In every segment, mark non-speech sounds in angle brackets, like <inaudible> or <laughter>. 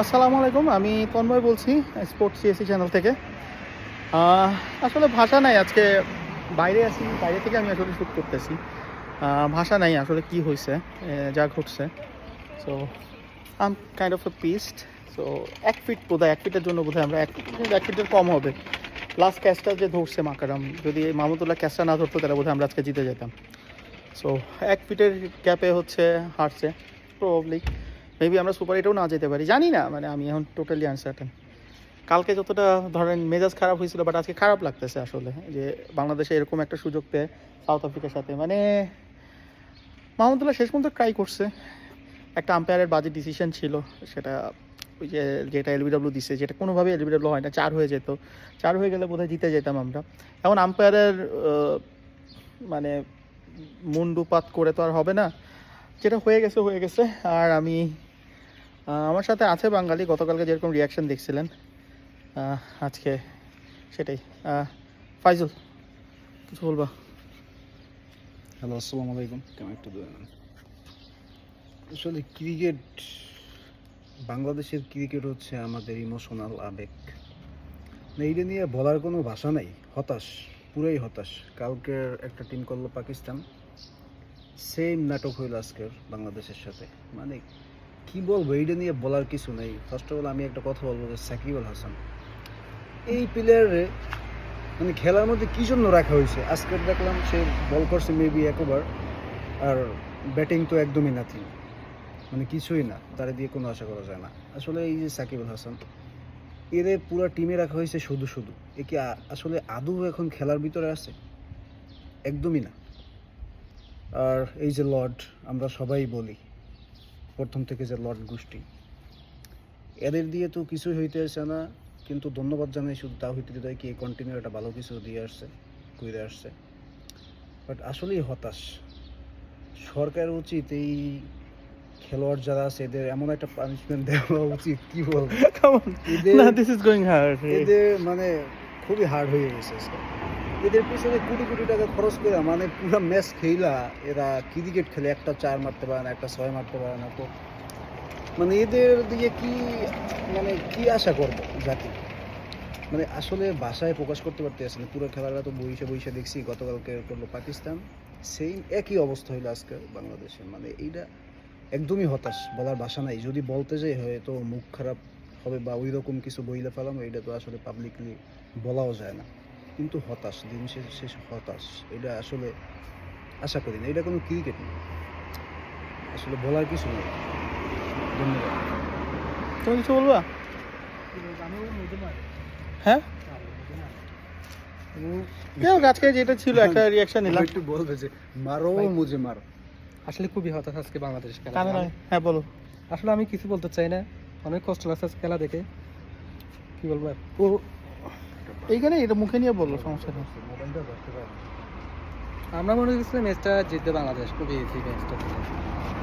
আসসালামু আলাইকুম, আমি তন্ময় বলছি স্পোর্টস সিএসি চ্যানেল থেকে। আসলে ভাষা নাই আজকে, বাইরে আছি, বাইরে থেকে আমি আসলে শ্যুট করতেছি। ভাষা নাই আসলে কি হয়েছে যা ঘটছে। So um kind of a paste so এক ফিট বোধহয়, এক ফিটের জন্য বোধহয় আমরা এক এক ফিটের কম হবে। লাস্ট ক্যাচটা যে ধরছে মাকারাম, যদি মাহমুদুল্লাহ ক্যাচটা না ধরতো, তাহলে বোধহয় আমরা আজকে জিতে যেতাম। সো এক ফিটের গ্যাপে হচ্ছে, হারছে প্রবলি মেবি আমরা সুপার এটাও না যেতে পারি। জানি না মানে আমি এখন টোটালি আনসার্টেন কালকে যতটা ধরেন মেজাজ খারাপ হয়েছিল বাট আজকে খারাপ লাগতেছে আসলে, যে বাংলাদেশে এরকম একটা সুযোগ পেয়ে সাউথ আফ্রিকার সাথে। মানে মাহমুদুল্লাহ শেষ পর্যন্ত ট্রাই করছে। একটা আম্পায়ারের বাজে ডিসিশন ছিল, সেটা ওই যে, যেটা এলবিডব্লিউ দিছে, যেটা কোনোভাবে এলবিডব্লিউ হয় না, চার হয়ে যেত। চার হয়ে গেলে বোধহয় জিতে যেতাম আমরা। এখন আম্পায়ারের মানে মুন্ডুপাত করে তো আর হবে না। যেটা হয়ে গেছে হয়ে গেছে। আর আমি আমার সাথে আছে বাঙালি, গতকালকে যেরকম রিয়াকশান দেখছিলেন আজকে সেটাই। ফাইজুল, কিছু বলবা? হ্যালো, আসসালামু আলাইকুম। কেমন একটু আসলে ক্রিকেট, বাংলাদেশের ক্রিকেট হচ্ছে আমাদের ইমোশনাল আবেগ। এইটা নিয়ে বলার কোনো ভাষা নাই। হতাশ, পুরাই হতাশ। কালকের একটা টিম করল পাকিস্তান। সেম নাটক হইল আজকের বাংলাদেশের সাথে। মানে কি বলব, এইটা নিয়ে বলার কিছু নেই। ফার্স্ট অফ অল আমি একটা কথা বলব যে সাকিব আল হাসান। এই প্লেয়ারে মানে খেলার মধ্যে কী জন্য রাখা হয়েছে? আজকের দেখলাম সে বল করছে মেবি এক ওভার আর ব্যাটিং তো একদমই নাথিং মানে কিছুই না, তারা দিয়ে কোনো আশা করা যায় না। আসলে এই যে সাকিব আল হাসান, এরে পুরো টিমে রাখা হয়েছে শুধু শুধু। এ কি আসলে আদৌ এখন খেলার ভিতরে আছে? একদমই না। আর এই যে লর্ড আমরা সবাই বলি প্রথম থেকে যে লর্ড গোষ্ঠী। এদের দিয়ে তো কিছুই হইতে আসে না কিন্তু ধন্যবাদ জানাই শুধু তাহিদ হৃদয় কি কন্টিনিউ একটা ভালো কিছু দিয়ে আসছে করে আসছে। বাট আসলেই হতাশ। সরকার উচিত এই খেলোয়াড় যারা আছে এদের এমন একটা পানিশমেন্ট দেওয়া উচিত কি বলব? এদের না দিস ইজ গোয়িং হার্ড এদের মানে খুবই হার্ড হয়ে গেছে। এদের পিছনে কোটি কোটি টাকা খরচ করে মানে পুরো ম্যাচ খেলা এরা ক্রিকেট খেলে, একটা চার মারতে পারে না, একটা ছয় মারতে পারে না। তো মানে এদের দিকে কি মানে কি আশা করব জাতি? মানে আসলে ভাষায় প্রকাশ করতে পারতেছে না। পুরো খেলাটা তো বইসে বইসে দেখছি, গতকালকে করল পাকিস্তান। সেই একই অবস্থা হইল আজকে বাংলাদেশে। মানে এইটা একদমই হতাশ, বলার ভাষা নাই। যদি বলতে যাই, হয়তো মুখ খারাপ হবে বা ওই রকম কিছু বইলে ফেলাম এটা তো আসলে পাবলিকলি বলাও যায় না। কিন্তু হতাশ দিন শেষে শেষ হতাশ। এটা আসলে আশা করি না। এটা কোনো ক্রিকেট না। আসলে বলার কিছু নেই। ধন্যবাদ। তুমি কিছু বলবা? হ্যাঁ? আজকে যেটা ছিল একটা <laughs> রিয়াকশন নিলাম। একটু বলবে যে মারো ভাই। মুঝে মারো আসলে খুবই হতাশ আজকে বাংলাদেশ খেলা। হ্যাঁ বলো। আসলে আমি কিছু বলতে চাই না। অনেক কষ্ট লাগছে আজকে খেলা দেখে। কি বলব ও এইখানে এটা মুখে নিয়ে বলল সমস্যা নেই। আমরা মনে করছি ম্যাচটা জিতবে বাংলাদেশ খুবই ইজি ম্যাচটা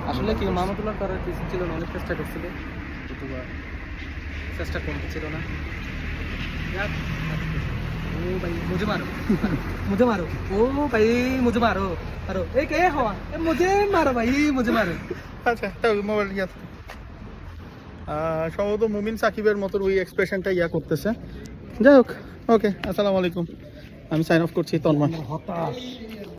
আসলে কি মাহমুদুল্লাহ করার কিছু ছিল না অনেক চেষ্টা করছিল। চেষ্টা কমতে ছিল না। আচ্ছা তাও মোবাইল ঠিক আছে আহ, সম্ভবত মুমিন সাকিবের মতো ওই এক্সপ্রেশনটা ইয়া করতেছে। যাই হোক ওকে আসসালামু আলাইকুম। আমি সাইন অফ করছি তন্ময়। হতাশ।